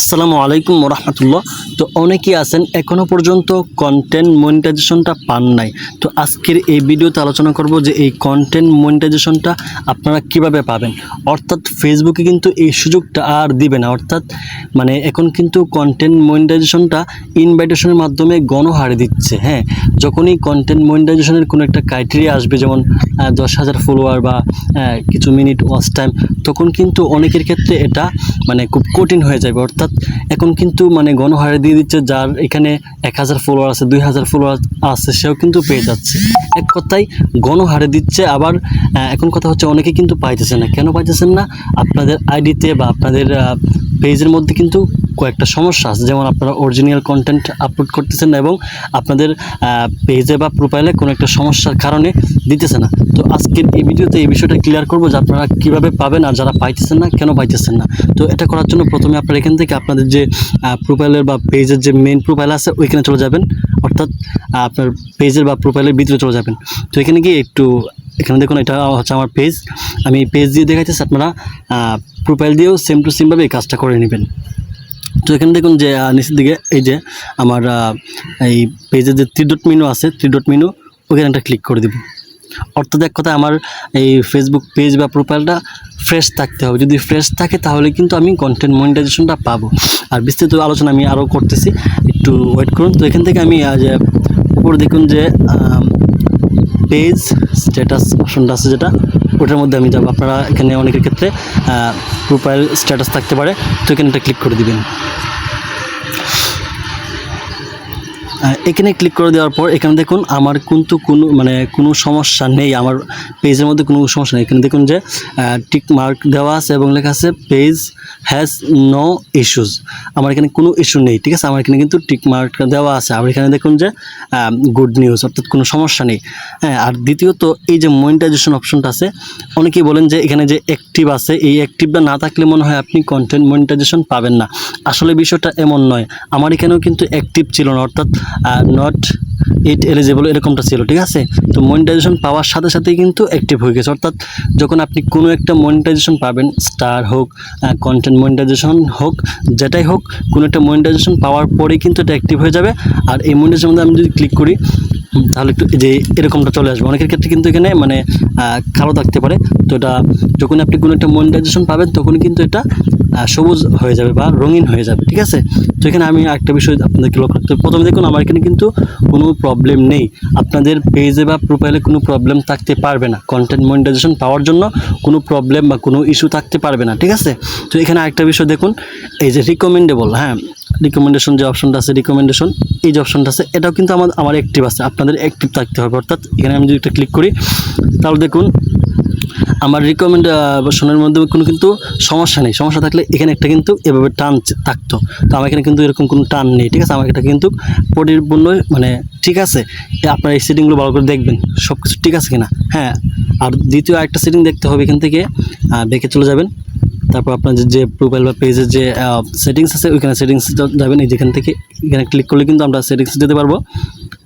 আসসালামু আলাইকুম রহমতুল্লাহ তো অনেকেই আছেন এখনও পর্যন্ত কন্টেন্ট মনিটাইজেশনটা পান নাই। তো আজকের এই ভিডিওতে আলোচনা করব যে এই কন্টেন্ট মনিটাইজেশনটা আপনারা কীভাবে পাবেন। অর্থাৎ ফেসবুকে কিন্তু এই সুযোগটা আর দিবে না। অর্থাৎ মানে এখন কিন্তু কন্টেন্ট মনিটাইজেশনটা ইনভাইটেশনের মাধ্যমে গণহারে দিচ্ছে হ্যাঁ? যখনই কন্টেন্ট মনিটাইজেশনের কোনো একটা ক্রাইটেরিয়া আসবে, যেমন দশ হাজার ফলোয়ার বা কিছু মিনিট ওয়াচ টাইম তখন কিন্তু অনেকের ক্ষেত্রে এটা মানে খুব কঠিন হয়ে যাবে। অর্থাৎ এখন কিন্তু মানে গণহারে দিয়ে দিচ্ছে যার এখানে এক হাজার ফলোয়ার আছে, দুই হাজার ফলোয়ার আছে, সেও কিন্তু পেয়ে যাচ্ছে। এক কথায়, গণহারে দিচ্ছে, আবার এখন কথা হচ্ছে অনেকে কিন্তু পাইতেছে না। কেন পাইতেছেন না? আপনাদের আইডিতে বা আপনাদের পেজের মধ্যে কিন্তু কয়েকটা সমস্যা আছে। যেমন আপনারা অরিজিনাল কন্টেন্ট আপলোড করতেছেন এবং আপনাদের পেজে বা প্রোফাইলে কোনো একটা সমস্যার কারণে দিতেছে না। তো আজকের এই ভিডিওতে এই বিষয়টা ক্লিয়ার করব যে আপনারা কীভাবে পাবেন আর যারা পাইতেছেন না, কেন পাইতেছেন না? তো এটা করার জন্য প্রথমে আপনারা এখান থেকে আপনাদের যে প্রোফাইলের বা পেজের যে মেন প্রোফাইল আছে, ওইখানে চলে যাবেন। অর্থাৎ আপনার পেজের বা প্রোফাইলের ভিতরে চলে যাবেন। তো এখানে গিয়ে একটু এখানে দেখুন, এটা হচ্ছে আমার পেজ আমি পেজ দিয়ে দেখাইতেছি আপনারা প্রোফাইল দিয়েও সেম টু সেমভাবে এই কাজটা করে নেবেন। তো এখানে দেখুন যে নিচের দিকে এই যে আমার এই পেজের যে থ্রি ডট মেনু আছে থ্রি ডট মেনু ওখানে একটা ক্লিক করে দিব। অর্থাৎ এক কথা আমার এই ফেসবুক পেজ বা প্রোফাইলটা ফ্রেশ থাকতে হবে। যদি ফ্রেশ থাকে, তাহলে কিন্তু আমি কন্টেন্ট মনিটাইজেশনটা পাবো। আর বিস্তৃত আলোচনা আমি আরও করতেছি। একটু ওয়েট করুন। তো এখান থেকে আমি উপরে দেখুন যে পেজ স্ট্যাটাস অপশনটা আছে যেটা, ওটার মধ্যে আমি যাব। আপনারা এখানে অনেকের ক্ষেত্রে প্রোফাইল স্ট্যাটাস থাকতে পারে, তো এখানে এটা ক্লিক করে দিবেন। এখানে ক্লিক করে দেওয়ার পর এখানে দেখুন আমার কিন্তু কোনো মানে কোনো সমস্যা নেই, আমার পেজের মধ্যে কোনো সমস্যা নেই। এখানে দেখুন যে টিক মার্ক দেওয়া আছে এবং লেখা আছে পেজ হ্যাজ নো ইস্যুস আমার এখানে কোনো ইস্যু নেই, ঠিক আছে? আমার এখানে কিন্তু টিক মার্ক দেওয়া আছে। আর এখানে দেখুন যে গুড নিউজ অর্থাৎ কোনো সমস্যা নেই। হ্যাঁ আর দ্বিতীয়ত, এই যে মনিটাইজেশন অপশনটা আছে, অনেকেই বলেন যে, এখানে যে অ্যাক্টিভ আছে, এই অ্যাক্টিভটা না থাকলে মনে হয় আপনি কন্টেন্ট মনিটাইজেশন পাবেন না। আসলে বিষয়টা এমন নয়। আমার এখানেও কিন্তু অ্যাক্টিভ ছিল না, অর্থাৎ নট ইট এলিজিবল এরকমটা ছিল, ঠিক আছে? তো মনিটাইজেশন পাওয়ার সাথে সাথেই কিন্তু অ্যাক্টিভ হয়ে গেছে। অর্থাৎ যখন আপনি কোনো একটা মনিটাইজেশন পাবেন স্টার হোক কন্টেন্ট মনিটাইজেশন হোক, যেটাই হোক, কোনো একটা মনিটাইজেশন পাওয়ার পরেই কিন্তু এটা অ্যাক্টিভ হয়ে যাবে। আর এই মনিটাইজেশন আমি যদি ক্লিক করি তাহলে একটু যে এরকমটা চলে আসবে। অনেকের ক্ষেত্রে কিন্তু এখানে মানে কালো থাকতে পারে। তো এটা যখন আপনি কোনো একটা মনিটাইজেশন পাবেন তখনই কিন্তু এটা সবুজ হয়ে যাবে বা রঙিন হয়ে যাবে, ঠিক আছে? তো এখানে আমি একটা বিষয় আপনাদেরকে লক্ষ্য রাখতে প্রথমে দেখুন, আমার এখানে কিন্তু কোনো প্রবলেম নেই। আপনাদের পেজে বা প্রোফাইলে কোনো প্রবলেম থাকতে পারবে না। কন্টেন্ট মনিটাইজেশন পাওয়ার জন্য কোনো প্রবলেম বা কোনো ইস্যু থাকতে পারবে না, ঠিক আছে? তো এখানে আরেকটা বিষয় দেখুন, এই যে রিকমেন্ডেবল হ্যাঁ? রিকমেন্ডেশন যে অপশনটা আছে রিকমেন্ডেশন এই যে অপশনটা আছে, এটাও কিন্তু আমার আমার অ্যাক্টিভ আছে, আপনাদের অ্যাক্টিভ থাকতে হবে, অর্থাৎ এখানে আমি যদি একটা ক্লিক করি, তাহলে দেখুন, আমার রিকমেন্ডেশনের মধ্যে কোনো কিন্তু সমস্যা নেই, সমস্যা থাকলে এখানে একটা কিন্তু এভাবে টান থাকতো। তো আমার এখানে কিন্তু এরকম কোনো টান নেই, ঠিক আছে? আমার এটা কিন্তু পরিপূর্ণ মানে ঠিক আছে আপনার এই সেটিংগুলো ভালো করে দেখবেন সব কিছু ঠিক আছে কিনা? হ্যাঁ আর দ্বিতীয় আরেকটা সেটিং দেখতে হবে এখান থেকে বেঁকে চলে যাবেন। তারপর আপনার যে- প্রোফাইল বা পেজের যে সেটিংস আছে, ওইখানে সেটিংস যাবেন এই যেখান থেকে এখানে ক্লিক করলে কিন্তু আমরা সেটিংস যেতে পারব।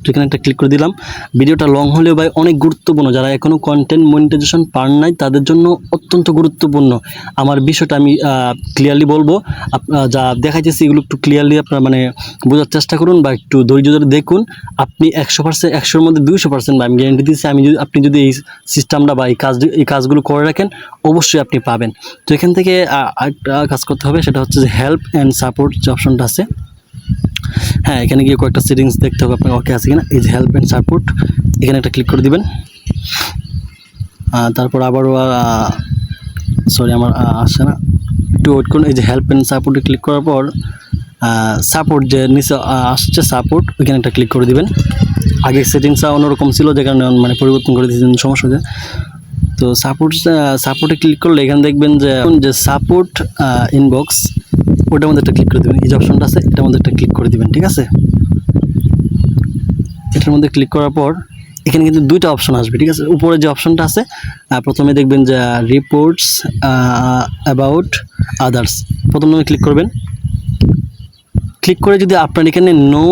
এখানে একটা ক্লিক করে দিলাম। ভিডিওটা লং হলেও ভাই অনেক গুরুত্বপূর্ণ। যারা এখনও কন্টেন্ট মনিটাইজেশন পান নাই, তাদের জন্য অত্যন্ত গুরুত্বপূর্ণ। আমার বিষয়টা আমি ক্লিয়ারলি বলব। যা দেখাইতেছি এগুলো একটু ক্লিয়ারলি আপনার মানে বোঝার চেষ্টা করুন বা একটু ধৈর্য ধরে দেখুন। আপনি একশো পার্সেন্ট একশোর মধ্যে দুইশো পার্সেন্ট বা আমি গ্যারেন্টি দিচ্ছি আমি যদি, আপনি যদি এই সিস্টেমটা বা এই কাজ, এই কাজগুলো করে রাখেন, অবশ্যই আপনি পাবেন। তো এখান থেকে আরেকটা কাজ করতে হবে, সেটা হচ্ছে যে হেল্প অ্যান্ড সাপোর্ট যে অপশনটা আছে হ্যাঁ এখানে গিয়ে কয়েকটা সেটিংস দেখতে হবে, আপনার ওকে আছে কিনা? এই যে হেল্প অ্যান্ড সাপোর্ট এখানে একটা ক্লিক করে দিবেন। তারপর আবারও সরি আমার আসছে না। একটু ওয়েট করুন, এই যে হেল্প অ্যান্ড সাপোর্টে ক্লিক করার পর সাপোর্ট যে নিচে আসছে সাপোর্ট ওইখানে একটা ক্লিক করে দিবেন। আগে সেটিংসটা অন্যরকম ছিল, যে কারণে মানে পরিবর্তন করে দিয়েছেন, সমস্যা তো সাপোর্ট সাপোর্টে ক্লিক করলে এখানে দেখবেন যে যে সাপোর্ট ইনবক্স ওটার মধ্যে একটা ক্লিক করে দেবেন। এই যে অপশনটা আছে, এটার মধ্যে একটা ক্লিক করে দিবেন, ঠিক আছে? এটার মধ্যে ক্লিক করার পর, এখানে কিন্তু দুইটা অপশন আসবে, ঠিক আছে? উপরে যে অপশনটা আছে প্রথমে দেখবেন যে রিপোর্টস অ্যাবাউট আদার্স প্রথমে ক্লিক করবেন। ক্লিক করে যদি আপনার এখানে নো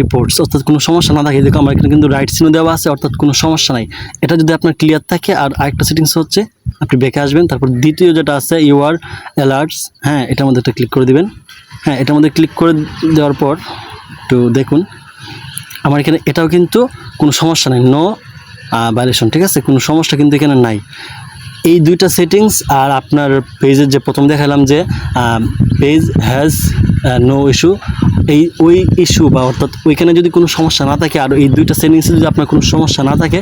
রিপোর্টস অর্থাৎ কোনো সমস্যা না থাকে। দেখো, আমার এখানে কিন্তু রাইট চিহ্ন দেওয়া আছে, অর্থাৎ কোনো সমস্যা নাই। এটা যদি আপনার ক্লিয়ার থাকে, আর আরেকটা সেটিংস হচ্ছে, আপনি বেঁকে আসবেন, তারপর দ্বিতীয় যেটা আছে ইউ আর অ্যালার্টস হ্যাঁ এটার মধ্যে একটা ক্লিক করে দিবেন। হ্যাঁ এটার মধ্যে ক্লিক করে দেওয়ার পর একটু দেখুন, আমার এখানে এটাও কিন্তু কোনো সমস্যা নাই নো ভাইলেশন ঠিক আছে? কোনো সমস্যা কিন্তু এখানে নাই। এই দুইটা সেটিংস আর আপনার পেজের যে প্রথম দেখালাম যে পেজ হ্যাজ নো ইস্যু এই, ওই ইস্যু বা অর্থাৎ ওইখানে যদি কোনো সমস্যা না থাকে, আর এই দুইটা সেটিংসে যদি আপনার কোনো সমস্যা না থাকে,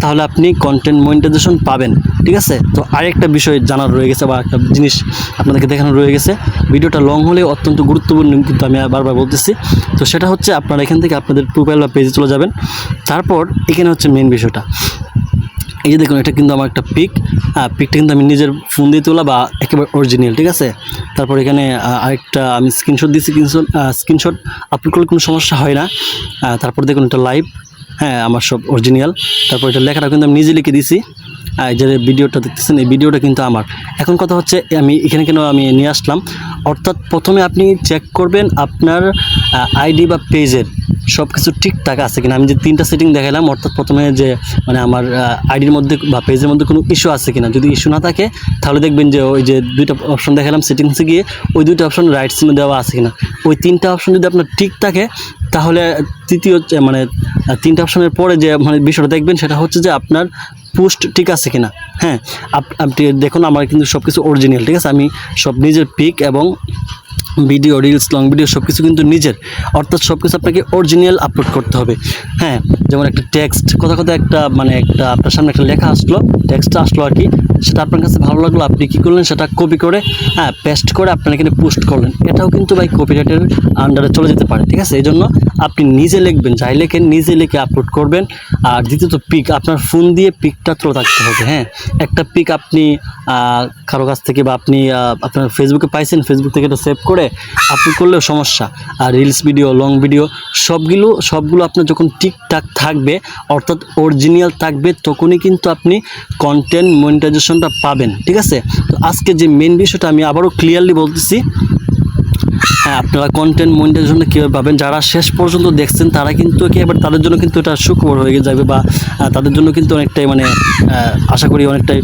তাহলে আপনি কন্টেন্ট মনিটাইজেশন পাবেন। ঠিক আছে? তো আরেকটা বিষয় জানার রয়ে গেছে বা একটা জিনিস আপনাদেরকে দেখানো রয়ে গেছে। ভিডিওটা লং হলে অত্যন্ত গুরুত্বপূর্ণ কিন্তু আমি বারবার বলতেছি। তো সেটা হচ্ছে আপনারা এখান থেকে আপনাদের প্রোফাইল বা পেজে চলে যাবেন। তারপর এখানে হচ্ছে মেন বিষয়টা। এই যে দেখুন, এটা কিন্তু আমার একটা পিক পিকটা কিন্তু আমি নিজের ফোন দিয়ে তোলা বা একেবারে অরিজিনাল ঠিক আছে? তারপর এখানে আরেকটা আমি স্ক্রিনশট দিয়েছি স্ক্রিনশট স্ক্রিনশট আপলোড করলে কোনো সমস্যা হয় না। তারপর দেখুন, এটা লাইভ হ্যাঁ আমার সব অরিজিনাল তারপর এটা লেখাটা কিন্তু আমি নিজে লিখে এই যে ভিডিওটা দেখতেছেন, এই ভিডিওটা কিন্তু আমার। এখন কথা হচ্ছে, আমি এখানে কেন আমি নিয়ে আসলাম? অর্থাৎ প্রথমে আপনি চেক করবেন আপনার আইডি বা পেজের সব কিছু ঠিকঠাক আছে কিনা? আমি যে তিনটা সেটিং দেখালাম অর্থাৎ প্রথমে যে মানে আমার আইডির মধ্যে বা পেজের মধ্যে কোনো ইস্যু আছে কিনা? যদি ইস্যু না থাকে, তাহলে দেখবেন যে ওই যে দুইটা অপশন দেখালাম সেটিংসে গিয়ে ওই দুইটা অপশন রাইট সিনে দেওয়া আছে কিনা? ওই তিনটা অপশন যদি আপনার ঠিক থাকে, তাহলে তৃতীয় মানে তিনটা অপশনের পরে যে মানে বিষয়টা দেখবেন, সেটা হচ্ছে যে আপনার পোস্ট ঠিক আছে কিনা? হ্যাঁ আপ- আপনি দেখুন, আমার কিন্তু সব কিছু অরিজিনাল ঠিক আছে? আমি সব নিজের পিক এবং ভিডিও রিলস লং ভিডিও সব কিছু কিন্তু নিজের। অর্থাৎ সব কিছু আপনাকে অরিজিনাল আপলোড করতে হবে। হ্যাঁ যেমন একটা টেক্সট কথা কথা একটা মানে একটা আপনার সামনে একটা লেখা আসলো টেক্সটটা আসলো আর কি, সেটা আপনার কাছে ভালো লাগল, আপনি কী করলেন, সেটা কপি করে হ্যাঁ পেস্ট করে আপনার এখানে পোস্ট করলেন। এটাও কিন্তু ভাই কপিরাইটের আন্ডারে চলে যেতে পারে, ঠিক আছে? এই জন্য আপনি নিজে লিখবেন, যাই লেখেন, নিজে লিখে আপলোড করবেন। আর দ্বিতীয়ত পিক আপনার ফোন দিয়ে পিকটা তোলা থাকতে হবে হ্যাঁ? একটা পিক আপনি কারও কাছ থেকে বা আপনি আপনার ফেসবুকে পাইছেন ফেসবুক থেকে এটা সেভ করে আপলোড করলেও সমস্যা। আর রিলস ভিডিও লং ভিডিও সবগুলো সবগুলো আপনার যখন ঠিকঠাক থাকবে, অর্থাৎ অরিজিনাল থাকবে, তখনই কিন্তু আপনি কন্টেন্ট মনিটাইজেশনটা পাবেন, ঠিক আছে? তো আজকে যে মেন বিষয়টা আমি আবারও ক্লিয়ারলি বলতেছি হ্যাঁ আপনারা কন্টেন্ট মনিটাইজেশনটা কীভাবে পাবেন? যারা শেষ পর্যন্ত দেখছেন, তারা কিন্তু কি এবার তাদের জন্য কিন্তু এটা সুখবর হয়ে যাবে বা তাদের জন্য কিন্তু অনেকটাই মানে আশা করি অনেকটাই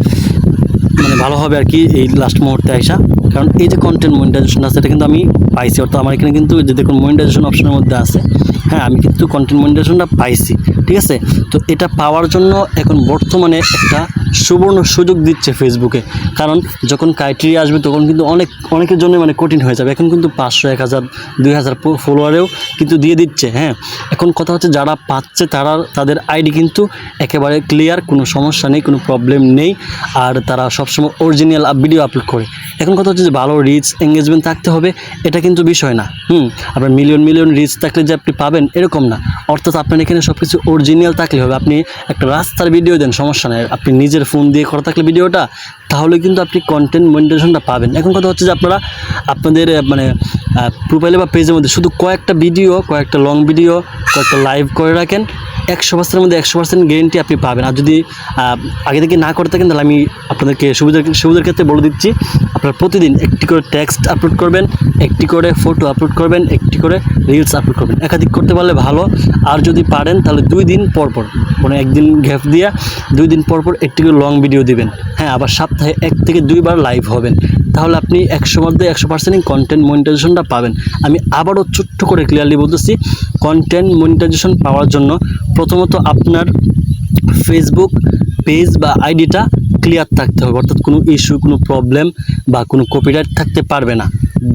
মানে ভালো হবে আর কি এই লাস্ট মুহূর্তে আসা কারণ এই যে কন্টেন্ট মনিটাইজেশন আছে, এটা কিন্তু আমি পাইছি। অর্থাৎ আমার এখানে কিন্তু যে দেখুন মনিটাইজেশন অপশনের মধ্যে আছে হ্যাঁ আমি কিন্তু কন্টেন্ট মনিটাইজেশনটা পাইছি, ঠিক আছে? তো এটা পাওয়ার জন্য এখন বর্তমানে একটা সুবর্ণ সুযোগ দিচ্ছে ফেসবুকে কারণ যখন ক্রাইটেরিয়া আসবে, তখন কিন্তু অনেক, অনেকের জন্য মানে কঠিন হয়ে যাবে। এখন কিন্তু পাঁচশো, এক হাজার, দুই হাজার ফলোয়ারেও কিন্তু দিয়ে দিচ্ছে হ্যাঁ। এখন কথা হচ্ছে যারা পাচ্ছে তারা, তাদের আইডি কিন্তু একেবারে ক্লিয়ার কোনো সমস্যা নেই, কোনো প্রবলেম নেই। আর তারা সবসময় অরিজিনাল ভিডিও আপলোড করে। এখন কথা হচ্ছে যে ভালো রিচ এঙ্গেজমেন্ট থাকতে হবে, এটা কিন্তু বিষয় না। হুম, আপনার মিলিয়ন মিলিয়ন রিচ থাকলে যে আপনি পাবেন, এরকম না। অর্থাৎ আপনার এখানে সব কিছু অরিজিনাল থাকলে হবে। আপনি একটা রাস্তার ভিডিও দেন, সমস্যা নেই। আপনি নিজের ফোন দিয়ে করা থাকলে ভিডিওটা, তাহলে কিন্তু আপনি কন্টেন্ট মনিটাইজেশনটা পাবেন। এখন কথা হচ্ছে যে আপনারা, আপনাদের মানে প্রোফাইলে বা পেজের মধ্যে শুধু কয়েকটা ভিডিও কয়েকটা লং ভিডিও কয়েকটা লাইভ করে রাখেন। একশো পার্সেন্টের মধ্যে একশো পার্সেন্ট গ্যারেন্টি আপনি পাবেন। আর যদি আগে থেকে না করে থাকেন, তাহলে আমি আপনাদেরকে সুবিধার সুবিধার ক্ষেত্রে বলে দিচ্ছি, আপনারা প্রতিদিন একটি করে টেক্সট আপলোড করবেন, একটি করে ফটো আপলোড করবেন, একটি করে রিলস আপলোড করবেন। একাধিক করতে পারলে ভালো। আর যদি পারেন, তাহলে দুই দিন পর পর মানে একদিন গ্যাপ দিয়ে দুই দিন পর পর একটি করে লং ভিডিও দিবেন। হ্যাঁ আবার সপ্তাহে এক থেকে দুইবার লাইভ হবেন। তাহলে আপনি একশো মধ্যে একশো পার্সেন্ট কন্টেন্ট মনিটাইজেশনটা পাবেন। আমি আবারও ছোট্ট করে ক্লিয়ারলি বলতেছি কন্টেন্ট মনিটাইজেশন পাওয়ার জন্য প্রথমত আপনার ফেসবুক পেজ বা আইডিটা ক্লিয়ার থাকতে হবে, অর্থাৎ কোনো ইস্যু কোনো প্রবলেম বা কোনো কপিরাইট থাকতে পারবে না।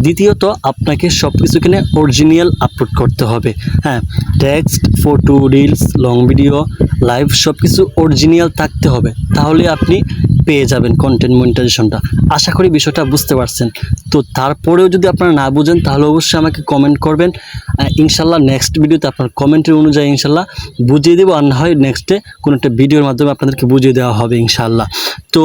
দ্বিতীয়ত, আপনাকে সব কিছু কিনে অরিজিনাল আপলোড করতে হবে। হ্যাঁ text photo reels long video live সব কিছু অরিজিনাল থাকতে হবে। তাহলে আপনি পেয়ে যাবেন কন্টেন্ট মনিটাইজেশনটা আশা করি বিষয়টা বুঝতে পারছেন। তো তারপরেও যদি আপনারা না বুঝেন, তাহলে অবশ্যই আমাকে কমেন্ট করবেন। ইনশাল্লাহ নেক্সট ভিডিওতে আপনার কমেন্টের অনুযায়ী ইনশাল্লাহ বুঝিয়ে দেবো। আর না হয় নেক্সটে কোনো একটা ভিডিওর মাধ্যমে আপনাদেরকে বুঝিয়ে দেওয়া হবে ইনশাল্লাহ। তো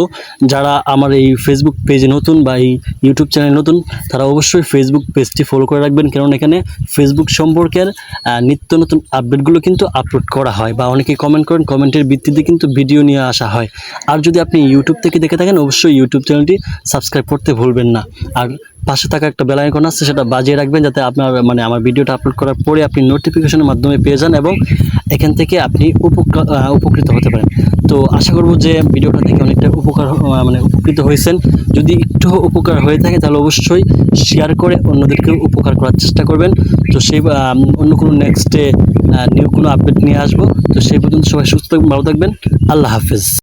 যারা আমার এই ফেসবুক পেজে নতুন বা এই ইউটিউব চ্যানেল নতুন, তারা অবশ্যই ফেসবুক পেজটি ফলো করে রাখবেন। কারণ এখানে ফেসবুক সম্পর্কের নিত্য নতুন আপডেটগুলো কিন্তু আপলোড করা হয় বা অনেকে কমেন্ট করেন কমেন্টের ভিত্তিতে কিন্তু ভিডিও নিয়ে আসা হয়। আর যদি আপনি ইউটিউব থেকে দেখে থাকেন, অবশ্যই ইউটিউব চ্যানেলটি সাবস্ক্রাইব করতে ভুলবেন না। আর পাশে থাকা একটা বেল আইকন আছে, সেটা বাজিয়ে রাখবেন যাতে আপনার মানে আমার ভিডিওটা আপলোড করার পরে আপনি নোটিফিকেশনের মাধ্যমে পেয়ে যান এবং এখান থেকে আপনি উপকৃত হতে পারেন। তো আশা করব যে ভিডিওটা থেকে অনেকটা উপকার মানে উপকৃত হয়েছেন। যদি একটু উপকার হয়ে থাকে, তাহলে অবশ্যই শেয়ার করে অন্যদেরকেও উপকার করার চেষ্টা করবেন। তো সেই অন্য কোনো নেক্সটে নিউ কোনো আপডেট নিয়ে আসব। তো সেই পর্যন্ত সবাই সুস্থ ভালো থাকবেন। আল্লাহ হাফেজ।